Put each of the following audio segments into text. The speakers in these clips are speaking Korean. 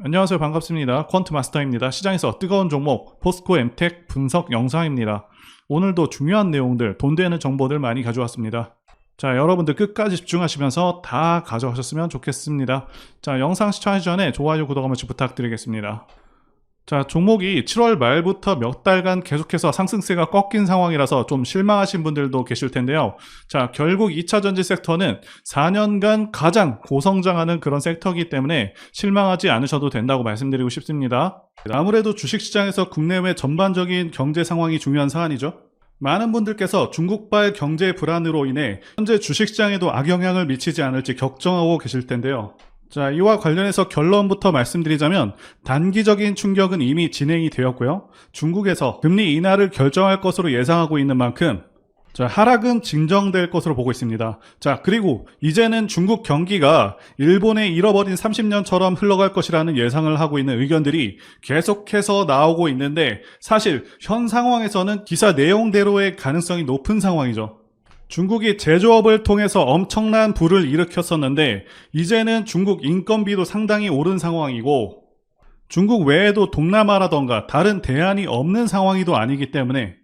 안녕하세요. 반갑습니다. 퀀트 마스터입니다. 시장에서 뜨거운 종목 포스코 엠텍 분석 영상입니다. 오늘도 중요한 내용들, 돈 되는 정보들 많이 가져왔습니다. 자, 여러분들 끝까지 집중하시면서 다 가져가셨으면 좋겠습니다. 자, 영상 시청하기 전에 좋아요, 구독 한 번씩 부탁드리겠습니다. 자, 종목이 7월 말부터 몇 달간 계속해서 상승세가 꺾인 상황이라서 좀 실망하신 분들도 계실 텐데요. 자, 결국 2차 전지 섹터는 4년간 가장 고성장하는 그런 섹터이기 때문에 실망하지 않으셔도 된다고 말씀드리고 싶습니다. 아무래도 주식시장에서 국내외 전반적인 경제 상황이 중요한 사안이죠. 많은 분들께서 중국발 경제 불안으로 인해 현재 주식시장에도 악영향을 미치지 않을지 걱정하고 계실 텐데요. 자, 이와 관련해서 결론부터 말씀드리자면 단기적인 충격은 이미 진행이 되었고요. 중국에서 금리 인하를 결정할 것으로 예상하고 있는 만큼 자, 하락은 진정될 것으로 보고 있습니다. 자, 그리고 이제는 중국 경기가 일본의 잃어버린 30년처럼 흘러갈 것이라는 예상을 하고 있는 의견들이 계속해서 나오고 있는데 사실 현 상황에서는 기사 내용대로의 가능성이 높은 상황이죠. 중국이 제조업을 통해서 엄청난 부를 일으켰었는데 이제는 중국 인건비도 상당히 오른 상황이고 중국 외에도 동남아라던가 다른 대안이 없는 상황이도 아니기 때문에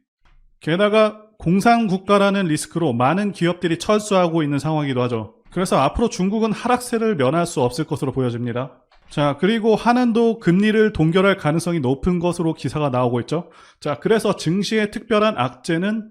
게다가 공산국가라는 리스크로 많은 기업들이 철수하고 있는 상황이기도 하죠. 그래서 앞으로 중국은 하락세를 면할 수 없을 것으로 보여집니다. 자, 그리고 한은도 금리를 동결할 가능성이 높은 것으로 기사가 나오고 있죠. 자, 그래서 증시의 특별한 악재는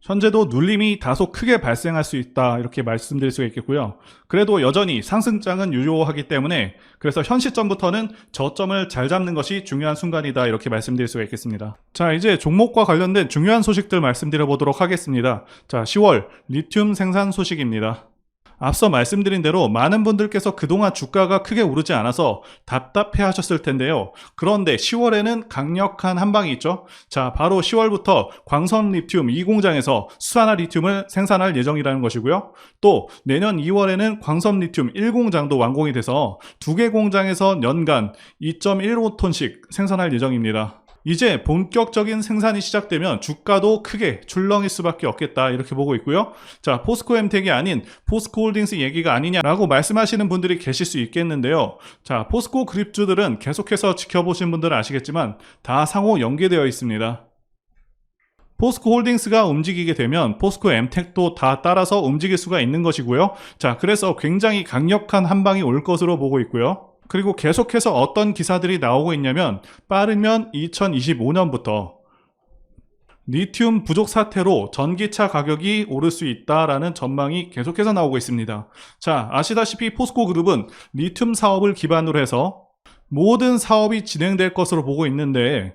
현재도 눌림이 다소 크게 발생할 수 있다 이렇게 말씀드릴 수가 있겠고요. 그래도 여전히 상승장은 유효하기 때문에 그래서 현 시점부터는 저점을 잘 잡는 것이 중요한 순간이다 이렇게 말씀드릴 수가 있겠습니다. 자 이제 종목과 관련된 중요한 소식들 말씀드려 보도록 하겠습니다. 자 10월 리튬 생산 소식입니다. 앞서 말씀드린 대로 많은 분들께서 그동안 주가가 크게 오르지 않아서 답답해 하셨을 텐데요. 그런데 10월에는 강력한 한방이 있죠. 자, 바로 10월부터 광선 리튬 2공장에서 수산화 리튬을 생산할 예정이라는 것이고요. 또 내년 2월에는 광선 리튬 1공장도 완공이 돼서 두 개 공장에서 연간 2.15톤씩 생산할 예정입니다. 이제 본격적인 생산이 시작되면 주가도 크게 출렁일 수밖에 없겠다 이렇게 보고 있고요. 자, 포스코 엠텍이 아닌 포스코 홀딩스 얘기가 아니냐라고 말씀하시는 분들이 계실 수 있겠는데요. 자, 포스코 그립주들은 계속해서 지켜보신 분들은 아시겠지만 다 상호 연계되어 있습니다. 포스코 홀딩스가 움직이게 되면 포스코 엠텍도 다 따라서 움직일 수가 있는 것이고요. 자, 그래서 굉장히 강력한 한방이 올 것으로 보고 있고요. 그리고 계속해서 어떤 기사들이 나오고 있냐면 빠르면 2025년부터 리튬 부족 사태로 전기차 가격이 오를 수 있다라는 전망이 계속해서 나오고 있습니다. 자, 아시다시피 포스코 그룹은 리튬 사업을 기반으로 해서 모든 사업이 진행될 것으로 보고 있는데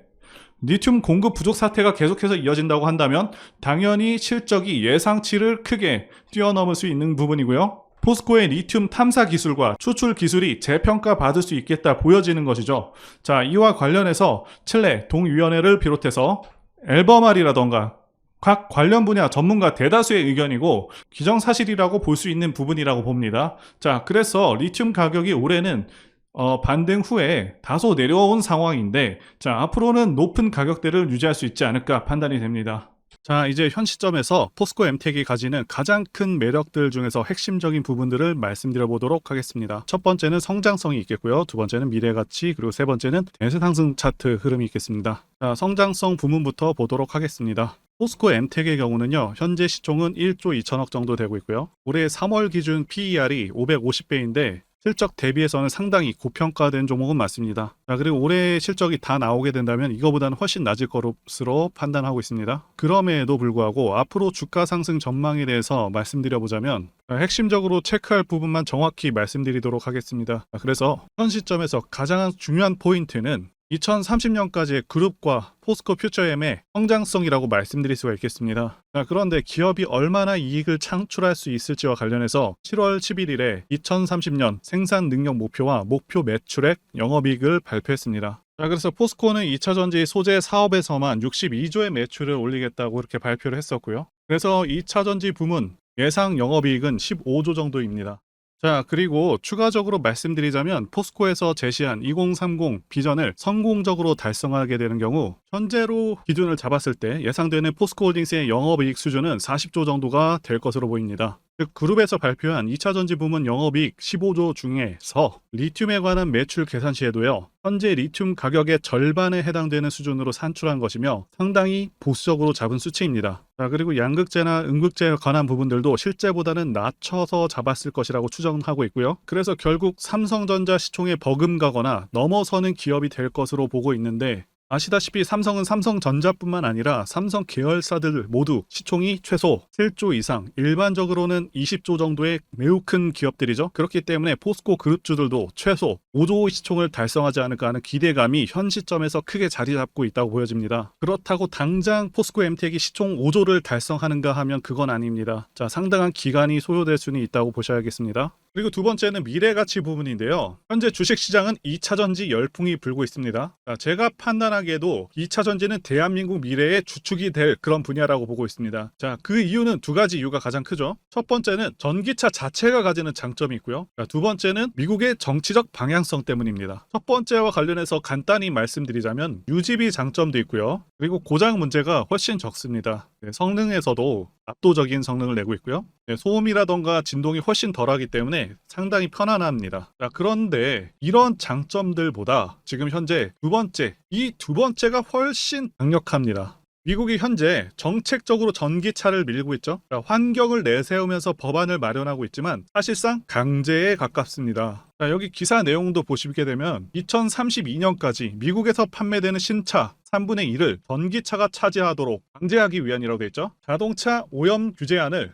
리튬 공급 부족 사태가 계속해서 이어진다고 한다면 당연히 실적이 예상치를 크게 뛰어넘을 수 있는 부분이고요. 포스코의 리튬 탐사 기술과 추출 기술이 재평가 받을 수 있겠다 보여지는 것이죠. 자, 이와 관련해서 칠레 동위원회를 비롯해서 앨범알이라던가 각 관련 분야 전문가 대다수의 의견이고 기정사실이라고 볼 수 있는 부분이라고 봅니다. 자, 그래서 리튬 가격이 올해는 어, 반등 후에 다소 내려온 상황인데 자, 앞으로는 높은 가격대를 유지할 수 있지 않을까 판단이 됩니다. 자, 이제 현 시점에서 포스코 엠텍이 가지는 가장 큰 매력들 중에서 핵심적인 부분들을 말씀드려 보도록 하겠습니다. 첫 번째는 성장성이 있겠고요. 두 번째는 미래 가치, 그리고 세 번째는 대세 상승 차트 흐름이 있겠습니다. 자, 성장성 부문부터 보도록 하겠습니다. 포스코 엠텍의 경우는요, 현재 시총은 1조 2천억 정도 되고 있고요. 올해 3월 기준 PER이 550배인데 실적 대비해서는 상당히 고평가된 종목은 맞습니다. 자, 그리고 올해 실적이 다 나오게 된다면 이거보다는 훨씬 낮을 것으로 판단하고 있습니다. 그럼에도 불구하고 앞으로 주가 상승 전망에 대해서 말씀드려 보자면 핵심적으로 체크할 부분만 정확히 말씀드리도록 하겠습니다. 자, 그래서 현 시점에서 가장 중요한 포인트는 2030년까지의 그룹과 포스코 퓨처엠의 성장성이라고 말씀드릴 수가 있겠습니다. 자, 그런데 기업이 얼마나 이익을 창출할 수 있을지와 관련해서 7월 11일에 2030년 생산 능력 목표와 목표 매출액, 영업이익을 발표했습니다. 자, 그래서 포스코는 2차 전지 소재 사업에서만 62조의 매출을 올리겠다고 이렇게 발표를 했었고요. 그래서 2차 전지 부문 예상 영업이익은 15조 정도입니다. 자, 그리고 추가적으로 말씀드리자면 포스코에서 제시한 2030 비전을 성공적으로 달성하게 되는 경우 현재로 기준을 잡았을 때 예상되는 포스코 홀딩스의 영업이익 수준은 40조 정도가 될 것으로 보입니다. 즉 그룹에서 발표한 2차 전지 부문 영업이익 15조 중에서 리튬에 관한 매출 계산 시에도요. 현재 리튬 가격의 절반에 해당되는 수준으로 산출한 것이며 상당히 보수적으로 잡은 수치입니다. 자, 그리고 양극재나 음극재에 관한 부분들도 실제보다는 낮춰서 잡았을 것이라고 추정하고 있고요. 그래서 결국 삼성전자 시총에 버금가거나 넘어서는 기업이 될 것으로 보고 있는데 아시다시피 삼성은 삼성전자뿐만 아니라 삼성 계열사들 모두 시총이 최소 7조 이상, 일반적으로는 20조 정도의 매우 큰 기업들이죠. 그렇기 때문에 포스코 그룹주들도 최소 5조 시총을 달성하지 않을까 하는 기대감이 현 시점에서 크게 자리 잡고 있다고 보여집니다. 그렇다고 당장 포스코 엠텍이 시총 5조를 달성하는가 하면 그건 아닙니다. 자, 상당한 기간이 소요될 수는 있다고 보셔야겠습니다. 그리고 두 번째는 미래 가치 부분인데요. 현재 주식 시장은 2차 전지 열풍이 불고 있습니다. 자, 제가 판단 하기에도 2차 전지는 대한민국 미래의 주축이 될 그런 분야라고 보고 있습니다. 자, 그 이유는 두 가지 이유가 가장 크죠. 첫 번째는 전기차 자체가 가지는 장점이 있고요. 자, 두 번째는 미국의 정치적 방향성 때문입니다. 첫 번째와 관련해서 간단히 말씀드리자면 유지비 장점도 있고요. 그리고 고장 문제가 훨씬 적습니다. 네, 성능에서도 압도적인 성능을 내고 있고요. 네, 소음이라던가 진동이 훨씬 덜하기 때문에 상당히 편안합니다. 자, 그런데 이런 장점들보다 지금 현재 두 번째, 이 두 번째가 훨씬 강력합니다. 미국이 현재 정책적으로 전기차를 밀고 있죠. 자, 환경을 내세우면서 법안을 마련하고 있지만 사실상 강제에 가깝습니다. 자, 여기 기사 내용도 보시게 되면 2032년까지 미국에서 판매되는 신차 3분의 1을 전기차가 차지하도록 강제하기 위한이라고 되어 있죠. 자동차 오염 규제안을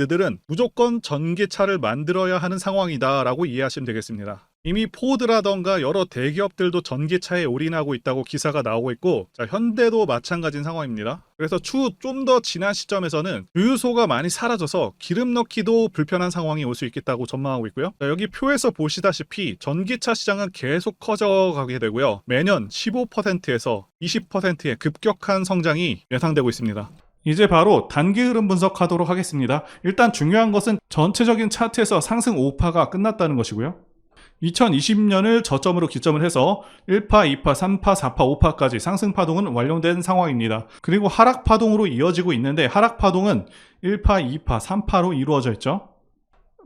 브랜드들은 무조건 전기차를 만들어야 하는 상황이다라고 이해하시면 되겠습니다. 이미 포드라던가 여러 대기업들도 전기차에 올인하고 있다고 기사가 나오고 있고 자, 현대도 마찬가지인 상황입니다. 그래서 추후 좀 더 지난 시점에서는 주유소가 많이 사라져서 기름 넣기도 불편한 상황이 올 수 있겠다고 전망하고 있고요. 자, 여기 표에서 보시다시피 전기차 시장은 계속 커져가게 되고요. 매년 15%에서 20%의 급격한 성장이 예상되고 있습니다. 이제 바로 단기 흐름 분석하도록 하겠습니다. 일단 중요한 것은 전체적인 차트에서 상승 5파가 끝났다는 것이고요. 2020년을 저점으로 기점을 해서 1파, 2파, 3파, 4파, 5파까지 상승 파동은 완료된 상황입니다. 그리고 하락 파동으로 이어지고 있는데 하락 파동은 1파, 2파, 3파로 이루어져 있죠.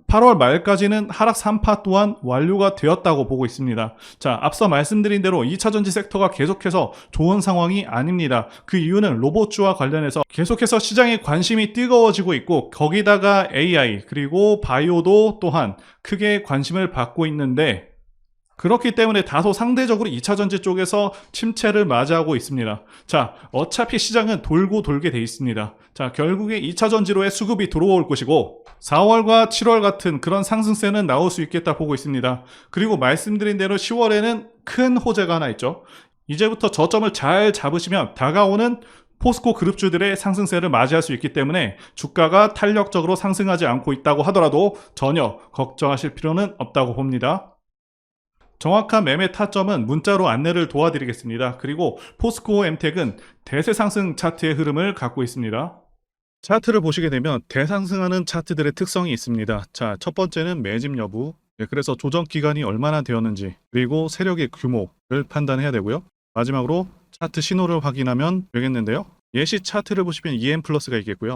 8월 말까지는 하락 3파 또한 완료가 되었다고 보고 있습니다. 자, 앞서 말씀드린 대로 2차전지 섹터가 계속해서 좋은 상황이 아닙니다. 그 이유는 로봇주와 관련해서 계속해서 시장의 관심이 뜨거워지고 있고 거기다가 AI 그리고 바이오도 또한 크게 관심을 받고 있는데 그렇기 때문에 다소 상대적으로 2차 전지 쪽에서 침체를 맞이하고 있습니다. 자, 어차피 시장은 돌고 돌게 돼 있습니다. 자, 결국에 2차 전지로의 수급이 들어올 것이고 4월과 7월 같은 그런 상승세는 나올 수 있겠다 보고 있습니다. 그리고 말씀드린 대로 10월에는 큰 호재가 하나 있죠. 이제부터 저점을 잘 잡으시면 다가오는 포스코 그룹주들의 상승세를 맞이할 수 있기 때문에 주가가 탄력적으로 상승하지 않고 있다고 하더라도 전혀 걱정하실 필요는 없다고 봅니다. 정확한 매매 타점은 문자로 안내를 도와드리겠습니다. 그리고 포스코 엠텍은 대세 상승 차트의 흐름을 갖고 있습니다. 차트를 보시게 되면 대상승하는 차트들의 특성이 있습니다. 자, 첫 번째는 매집 여부. 네, 그래서 조정 기간이 얼마나 되었는지, 그리고 세력의 규모를 판단해야 되고요. 마지막으로 차트 신호를 확인하면 되겠는데요. 예시 차트를 보시면 EM 플러스가 있겠고요.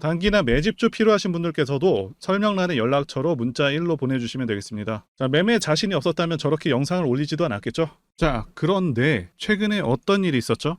단기나 매집주 필요하신 분들께서도 설명란에 연락처로 문자 1로 보내주시면 되겠습니다. 자 매매 자신이 없었다면 저렇게 영상을 올리지도 않았겠죠. 자 그런데 최근에 어떤 일이 있었죠?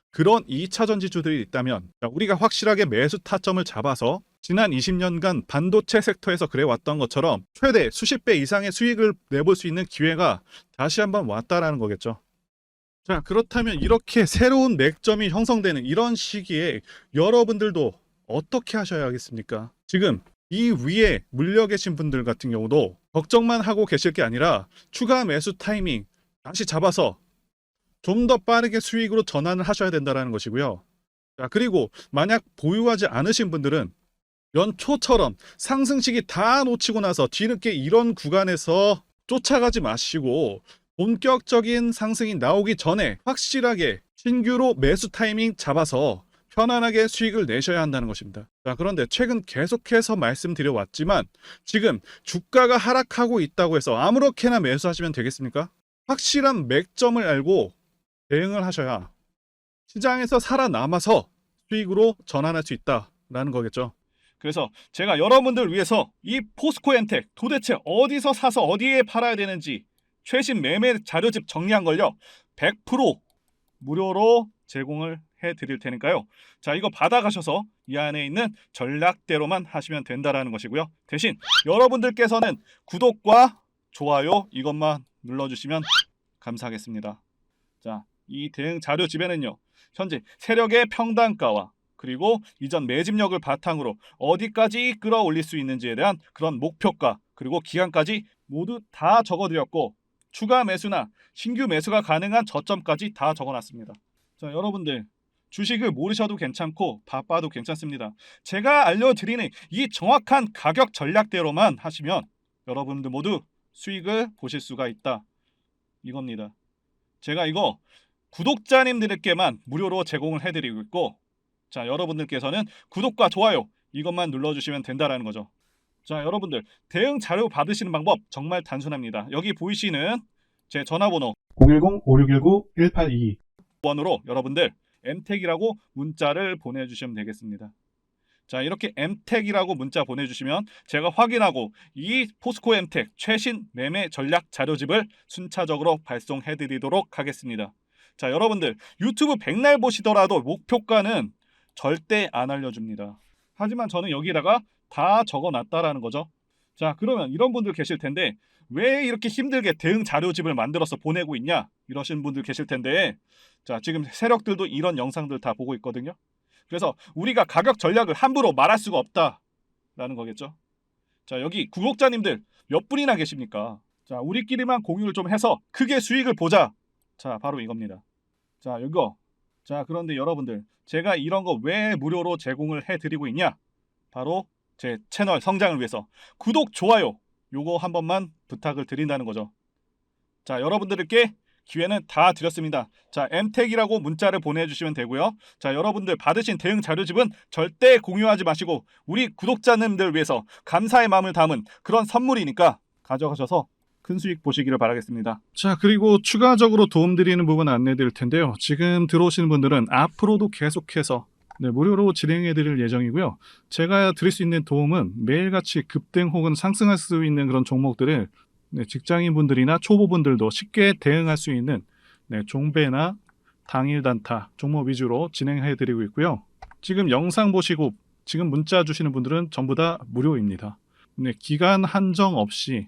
그런 2차 전지주들이 있다면 우리가 확실하게 매수 타점을 잡아서 지난 20년간 반도체 섹터에서 그래왔던 것처럼 최대 수십 배 이상의 수익을 내볼 수 있는 기회가 다시 한번 왔다라는 거겠죠. 자, 그렇다면 이렇게 새로운 맥점이 형성되는 이런 시기에 여러분들도 어떻게 하셔야겠습니까? 지금 이 위에 물려 계신 분들 같은 경우도 걱정만 하고 계실 게 아니라 추가 매수 타이밍 다시 잡아서 좀 더 빠르게 수익으로 전환을 하셔야 된다는 것이고요. 자, 그리고 만약 보유하지 않으신 분들은 연초처럼 상승식이 다 놓치고 나서 뒤늦게 이런 구간에서 쫓아가지 마시고 본격적인 상승이 나오기 전에 확실하게 신규로 매수 타이밍 잡아서 편안하게 수익을 내셔야 한다는 것입니다. 자, 그런데 최근 계속해서 말씀드려 왔지만 지금 주가가 하락하고 있다고 해서 아무렇게나 매수하시면 되겠습니까? 확실한 맥점을 알고 대응을 하셔야 시장에서 살아남아서 수익으로 전환할 수 있다라는 거겠죠. 그래서 제가 여러분들 위해서 이 포스코 엔텍 도대체 어디서 사서 어디에 팔아야 되는지 최신 매매 자료집 정리한 걸요. 100% 무료로 제공을 해 드릴 테니까요. 자, 이거 받아가셔서 이 안에 있는 전략대로만 하시면 된다라는 것이고요. 대신 여러분들께서는 구독과 좋아요 이것만 눌러주시면 감사하겠습니다. 자, 이 대응 자료 집에는요. 현재 세력의 평단가와 그리고 이전 매집력을 바탕으로 어디까지 끌어올릴 수 있는지에 대한 그런 목표가 그리고 기간까지 모두 다 적어드렸고 추가 매수나 신규 매수가 가능한 저점까지 다 적어놨습니다. 자, 여러분들 주식을 모르셔도 괜찮고 바빠도 괜찮습니다. 제가 알려드리는 이 정확한 가격 전략대로만 하시면 여러분들 모두 수익을 보실 수가 있다. 이겁니다. 제가 이거 구독자님들께만 무료로 제공을 해드리고 있고 자 여러분들께서는 구독과 좋아요 이것만 눌러주시면 된다라는 거죠. 자 여러분들 대응 자료 받으시는 방법 정말 단순합니다. 여기 보이시는 제 전화번호 010-5619-1822 번으로 여러분들 m택이라고 문자를 보내주시면 되겠습니다. 자 이렇게 m택이라고 문자 보내주시면 제가 확인하고 이 포스코 m택 최신 매매 전략 자료집을 순차적으로 발송해드리도록 하겠습니다. 자 여러분들 유튜브 백날 보시더라도 목표가는 절대 안 알려줍니다. 하지만 저는 여기다가 다 적어놨다라는 거죠. 자 그러면 이런 분들 계실 텐데 왜 이렇게 힘들게 대응 자료집을 만들어서 보내고 있냐 이러신 분들 계실 텐데 자 지금 세력들도 이런 영상들 다 보고 있거든요. 그래서 우리가 가격 전략을 함부로 말할 수가 없다라는 거겠죠. 자 여기 구독자님들 몇 분이나 계십니까? 자 우리끼리만 공유를 좀 해서 크게 수익을 보자. 자 바로 이겁니다. 자 이거 자, 그런데 여러분들, 제가 이런 거 왜 무료로 제공을 해드리고 있냐? 바로 제 채널 성장을 위해서 구독, 좋아요, 요거 한 번만 부탁을 드린다는 거죠. 자, 여러분들께 기회는 다 드렸습니다. 자, 엠택이라고 문자를 보내주시면 되고요. 자, 여러분들 받으신 대응 자료집은 절대 공유하지 마시고 우리 구독자님들 위해서 감사의 마음을 담은 그런 선물이니까 가져가셔서 큰 수익 보시기를 바라겠습니다. 자, 그리고 추가적으로 도움드리는 부분 안내 드릴 텐데요. 지금 들어오시는 분들은 앞으로도 계속해서 네, 무료로 진행해 드릴 예정이고요. 제가 드릴 수 있는 도움은 매일같이 급등 혹은 상승할 수 있는 그런 종목들을 네, 직장인분들이나 초보분들도 쉽게 대응할 수 있는 네, 종배나 당일 단타 종목 위주로 진행해 드리고 있고요. 지금 영상 보시고 지금 문자 주시는 분들은 전부 다 무료입니다. 네, 기간 한정 없이